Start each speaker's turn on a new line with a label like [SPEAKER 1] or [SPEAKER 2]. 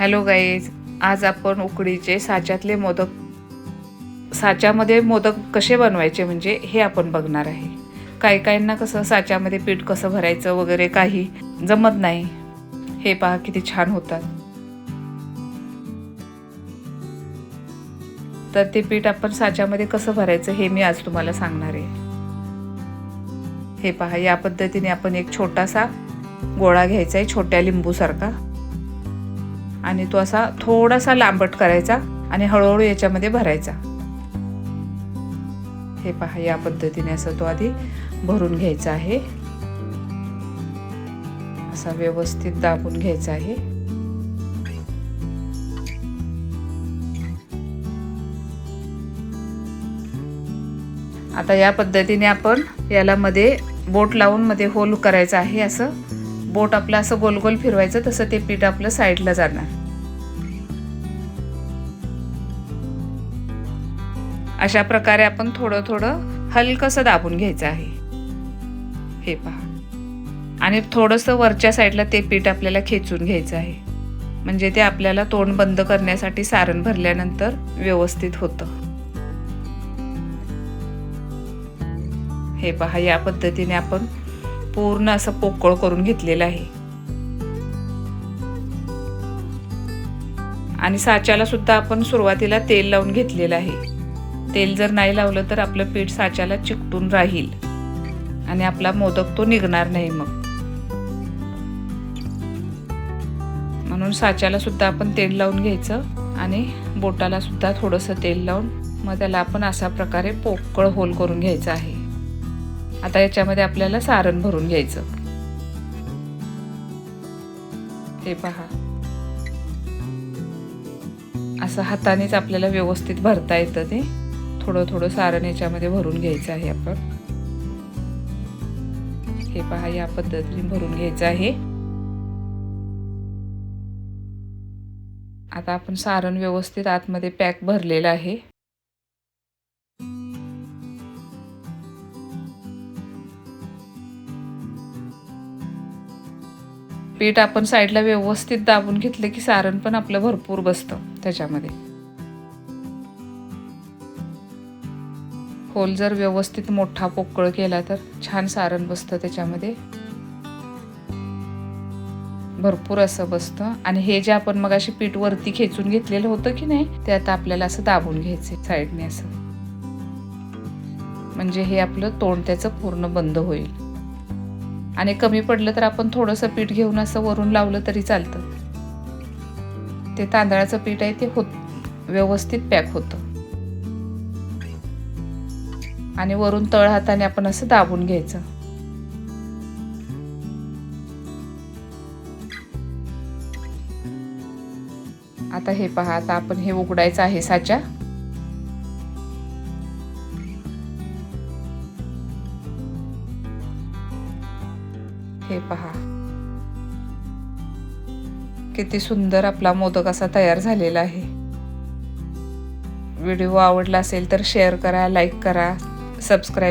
[SPEAKER 1] Hello guys आज आपण उकडीचे साच्यातले मोदक साच्यामध्ये मोदक कसे बनवायचे म्हणजे हे आपण बघणार आहे. काही काहींना कसं साच्यामध्ये पीठ कसं भरायचं वगैरे काही जमत नाही. हे पहा किती छान होतात. तर ते पीठ आपण साच्यामध्ये कसं भरायचं हे मी आज तुम्हाला सांगणार आहे. हे पहा या पद्धतीने आपण एक छोटासा गोळा घ्यायचा आहे छोट्या लिंबूसारखा. आणि तो असा थोडासा लांबट करायचा आणि हळूहळू याच्यामध्ये भरायचा. हे पहा या पद्धतीने असं तो आधी भरून घ्यायचा आहे. असा व्यवस्थित दाबून घ्यायचा आहे. आता या पद्धतीने आपण याला मध्ये बोट लावून मध्ये होल करायचं आहे असं. बोट आपलं असं गोल गोल फिरवायचं तसं ते पीठ आपलं साईडला जाणार. अशा प्रकारे आपण थोडं थोडं हलकंसं दाबून घ्यायचं आहे. हे पहा. आणि थोडंसं वरच्या साईडला ते पीठ आपल्याला खेचून घ्यायचं आहे. म्हणजे ते आपल्याला तोंड बंद करण्यासाठी सारण भरल्यानंतर व्यवस्थित होतं. हे पहा या पद्धतीने आपण पूर्ण असं पोकळ करून घेतलेलं आहे. आणि साच्याला सुद्धा आपण सुरुवातीला तेल लावून घेतलेलं आहे. तेल जर नाही लावलं तर आपलं पीठ साच्याला चिकटून राहील. आणि आपला मोदक तो निघणार नाही मग. म्हणून साच्याला सुद्धा आपण तेल लावून घ्यायचं आणि बोटाला सुद्धा थोडंसं तेल लावून मग त्याला आपण अशा प्रकारे पोकळ होल करून घ्यायचं आहे. आता याच्यामध्ये आपल्याला सारण भरून घ्यायचं. हे पहा. असं हातानेच आपल्याला व्यवस्थित भरता येतं ते. थोडं थोडं सारण याच्यामध्ये भरून घ्यायचं आहे आपण. हे पहा या पद्धतीने भरून घ्यायचं आहे. आता आपण सारण व्यवस्थित आतमध्ये पॅक भरलेलं आहे. पीठ आपण साईडला व्यवस्थित दाबून घेतलं की सारण पण आपलं भरपूर बसतं त्याच्यामध्ये. होल जर व्यवस्थित मोठा पोकळ केला तर छान सारण बसतं त्याच्यामध्ये. भरपूर असं बसतं. आणि हे जे आपण मग अशी पीठ वरती खेचून घेतलेलं होतं की नाही ते आता आपल्याला असं दाबून घ्यायचे साईडने असं. म्हणजे हे आपलं तोंड त्याचं पूर्ण बंद होईल. आणि कमी पडलं तर आपण थोडंसं पीठ घेऊन असं वरून लावलं तरी चालतं. ते तांदळाचं पीठ आहे ते होत व्यवस्थित पॅक होतं. आणि वरून तळ हाताने आपण असं दाबून घ्यायचं. आता हे पहा आता आपण हे उघडायचं आहे साच्या. हे पहा. किती सुंदर आपला मोदक असा तयार झालेला आहे. व्हिडिओ आवडला असेल तर शेअर करा लाईक करा. സബ്സ്ക്രൈബ്